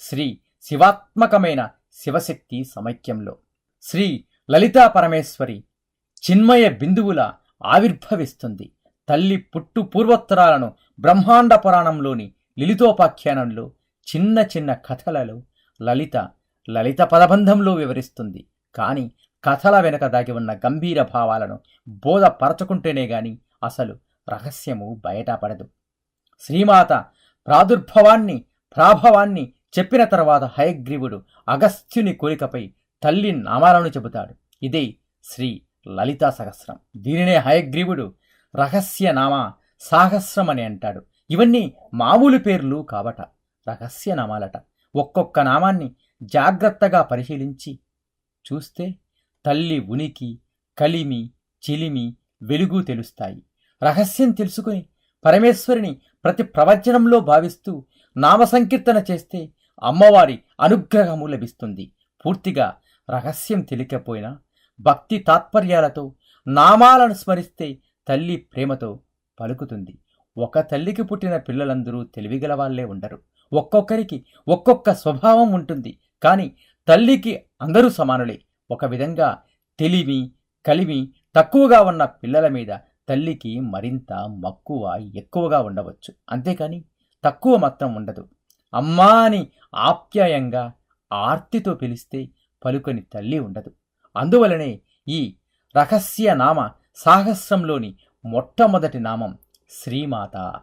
శ్రీ శివాత్మకమైన శివశక్తి సమైక్యంలో. శ్రీ లలితా పరమేశ్వరి చిన్మయ బిందువుల ఆవిర్భవిస్తుంది. తల్లి పుట్టు పూర్వోత్తరాలను బ్రహ్మాండ పురాణంలోని లిలితోపాఖ్యానంలో చిన్న చిన్న కథలలో లలిత లలిత పదబంధంలో వివరిస్తుంది. కానీ కథల వెనుక దాగి ఉన్న గంభీర భావాలను బోధపరచుకుంటేనే గాని అసలు రహస్యము బయటపడదు. శ్రీమాత ప్రాదుర్భవాన్ని ప్రాభవాన్ని చెప్పిన తర్వాత హయగ్రీవుడు అగస్త్యుని కోరికపై తల్లి నామాలను చెబుతాడు. ఇదే శ్రీ లలితా సహస్రం. దీనినే హయగ్రీవుడు రహస్య నామ సాహస్రం అని అంటాడు. ఇవన్నీ మామూలు పేర్లు కావట రహస్య నామాలట ఒక్కొక్క నామాన్ని జాగ్రత్తగా పరిశీలించి చూస్తే తల్లి ఉనికి కలిమి చిలిమి వెలుగు తెలుస్తాయి. రహస్యం తెలుసుకుని పరమేశ్వరిని ప్రతి ప్రవచనంలో భావిస్తూ నామ సంకీర్తన చేస్తే అమ్మవారి అనుగ్రహము లభిస్తుంది. పూర్తిగా రహస్యం తెలియకపోయినా భక్తి తాత్పర్యాలతో నామాలను స్మరిస్తే తల్లి ప్రేమతో పలుకుతుంది. ఒక తల్లికి పుట్టిన పిల్లలందరూ తెలివిగల వాళ్ళే ఉండరు. ఒక్కొక్కరికి ఒక్కొక్క స్వభావం ఉంటుంది. కానీ తల్లికి అందరూ సమానులే. ఒక విధంగా తెలివి కలివి తక్కువగా ఉన్న పిల్లల మీద తల్లికి మరింత మక్కువ ఎక్కువగా ఉండవచ్చు. అంతేకాని తక్కువ మాత్రం ఉండదు. అమ్మా అని ఆప్యాయంగా ఆర్తితో పిలిస్తే పలుకొని తల్లి ఉండదు. అందువలనే ఈ రహస్య నామ సాహస్రంలోని మొట్టమొదటి నామం శ్రీమాత.